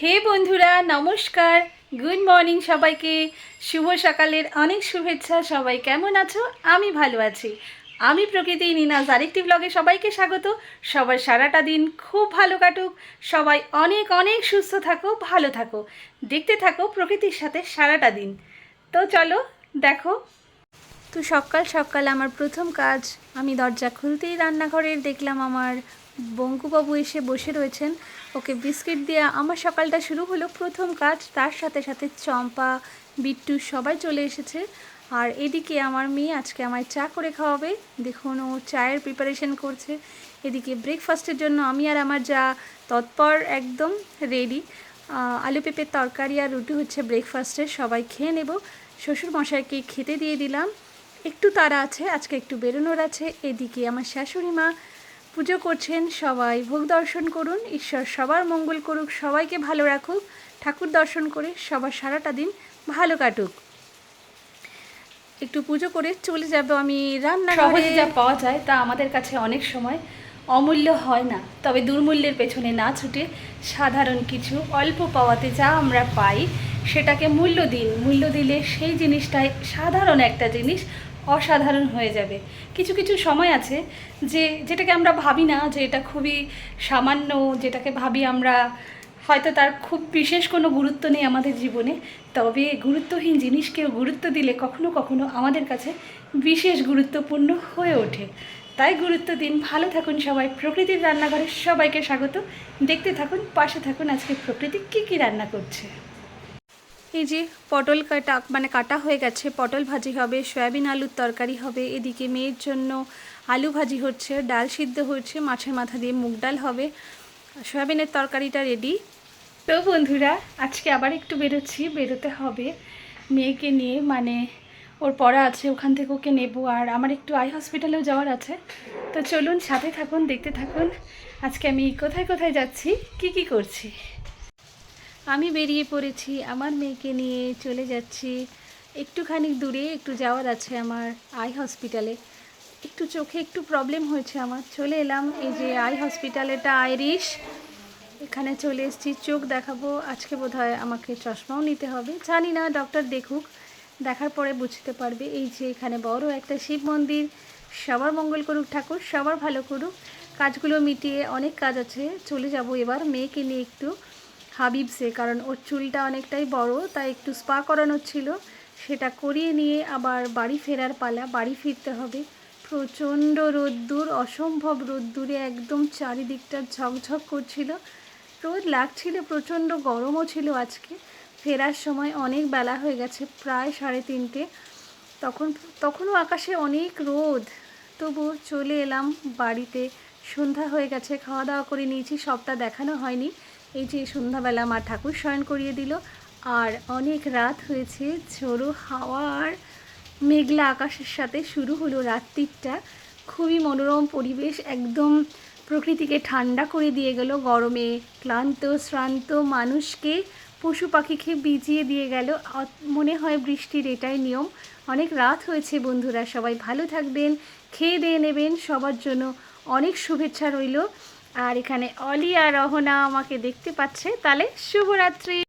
হে বন্ধুরা, নমস্কার। Good morning সবাইকে। শুভ সকালের অনেক শুভেচ্ছা। সবাই কেমন আছো? আমি ভালো আছি। আমি প্রকৃতি নিনাজ। আরেকটি ব্লগে সবাইকে স্বাগত। সবার সারাটা দিন খুব ভালো কাটুক। সবাই অনেক অনেক সুস্থ থাকো, ভালো থাকো। দেখতে থাকো প্রকৃতির সাথে সারাটা দিন। তো চলো, দেখো। তো সকাল সকাল আমার প্রথম কাজ, আমি দরজা খুলতেই রান্নাঘরের দেখলাম আমার বঙ্কুবাবু এসে বসে রয়েছেন। ওকে বিস্কিট দিয়ে আমার সকালটা শুরু হলো প্রথম কাজ, তার সাথে সাথে চম্পা, বিট্টু সবাই চলে এসেছে। আর এদিকে আমার মেয়ে আজকে আমায় চা করে খাওয়াবে। দেখুন, ও চায়ের প্রিপারেশন করছে। এদিকে ব্রেকফাস্টের জন্য আমি আর আমার যা তৎপর একদম রেডি আলু পেঁপের তরকারি আর রুটি হচ্ছে ব্রেকফাস্টের সবাই খেয়ে নেব। শ্বশুর মশাইকে খেতে দিয়ে দিলাম। একটু তারা আছে, আজকে একটু বেরোনোর আছে। এদিকে আমার শাশুড়ি মা পুজো করছেন সবাই। ভোগ দর্শন করুন, ঈশ্বর সবার মঙ্গল করুক, সবাইকে ভালো রাখুক, ঠাকুর দর্শন করে সবার সারাটা দিন ভালো কাটুক। একটু পুজো করে চলে যাব আমি রান্নাঘরে। সহজে যা পাওয়া যায় তা আমাদের কাছে অনেক সময় অমূল্য হয় না। তবে দুর্মূল্যের পেছনে না ছুটে সাধারণ কিছু অল্প পাওয়াতে যা আমরা পাই, সেটাকে মূল্য দিন। মূল্য দিলে সেই জিনিসটাই সাধারণ একটা জিনিস। অসাধারণ হয়ে যাবে। কিছু কিছু সময় আছে যে, যেটাকে আমরা ভাবি না যে এটা খুবই সামান্য, যেটাকে ভাবি আমরা হয়তো তার খুব বিশেষ কোনো গুরুত্ব নেই আমাদের জীবনে, তবে গুরুত্বহীন জিনিসকেও গুরুত্ব দিলে কখনো কখনো আমাদের কাছে বিশেষ গুরুত্বপূর্ণ হয়ে ওঠে। তাই গুরুত্ব দিন। ভালো থাকুন সবাই। প্রকৃতির রান্নাঘরে সবাইকে স্বাগত। দেখতে থাকুন, পাশে থাকুন আজকে প্রকৃতি কী কী রান্না করছে। এই যে পটল কাটা মানে কাটা হয়ে গেছে, পটল ভাজি হবে, সয়াবিন আলুর তরকারি হবে, এদিকে মেয়ের জন্য আলু ভাজি হচ্ছে, ডাল সিদ্ধ হচ্ছে মাছের মাথা দিয়ে মুগ ডাল হবে, সয়াবিনের তরকারিটা রেডি তো বন্ধুরা, আজকে আবার একটু বেরোচ্ছি, বেরোতে হবে। মেয়েকে নিয়ে মানে ওর পড়া আছে, ওখান থেকে ওকে নেব, আর আমার একটু আই হসপিটালেও যাওয়ার আছে। তো চলুন, সাথে থাকুন, দেখতে থাকুন, আজকে আমি কোথায় কোথায় যাচ্ছি, কি কি করছি? আমি বেরিয়ে পড়েছি, আমার মেয়েকে নিয়ে চলে যাচ্ছি। একটুখানি দূরে একটু যাওয়ার আছে আমার আই হসপিটালে। একটু চোখে একটু প্রবলেম হয়েছে আমার। চলে এলাম এই যে আই হসপিটাল এটা আইরিশ। এখানে চলে এসেছি, চোখ দেখাবো। আজকে বোধহয় আমাকে চশমাও নিতে হবে। জানি না ডক্টর দেখুক। দেখার পরে বুঝতে পারবে। এই যে এখানে বড় একটা শিব মন্দির। সবার মঙ্গল করুক ঠাকুর, সবার ভালো করুক। কাজগুলো মিটিয়ে অনেক কাজ আছে। চলে যাব এবার মেয়েকে নিয়ে একটু। হাবিবসে কারণ ওর চুলটা অনেকটাই বড়, তাই একটু স্পা করানোর ছিল। সেটা করিয়ে নিয়ে আবার বাড়ি ফেরার পালা, বাড়ি ফিরতে হবে। প্রচণ্ড রোদ্দুর, অসম্ভব রোদ্দুরে একদম চারিদিকটা ঝকঝক করছিল। রোদ লাগছিল, প্রচণ্ড গরমও ছিল আজকে। ফেরার সময় অনেক বেলা হয়ে গেছে, প্রায় সাড়ে তিনটে। তখন, তখনও আকাশে অনেক রোদ। তবু চলে এলাম বাড়িতে। সন্ধ্যা হয়ে গেছে, খাওয়া দাওয়া করে নিয়েছি, সবটা দেখানো হয়নি। এই যে সন্ধ্যাবেলা মা ঠাকুর শয়ন করিয়ে দিল, আর অনেক রাত হয়েছে, ঝোড়ো হাওয়ার মেঘলা আকাশের সাথে শুরু হলো রাত্রিটা। খুবই মনোরম পরিবেশ, একদম প্রকৃতিকে ঠান্ডা করে দিয়ে গেল গরমে। ক্লান্ত, শ্রান্ত মানুষকে পশু পাখিকে বিজিয়ে দিয়ে গেল। মনে হয় বৃষ্টির এটাই নিয়ম। অনেক রাত হয়েছে বন্ধুরা, সবাই ভালো থাকবেন, খেয়ে দিয়ে নেবেন, সবার জন্য অনেক শুভেচ্ছা রইল। আর এখানে অলি আর রহনা আমাকে দেখতে পাচ্ছে। তাহলে শুভরাত্রি।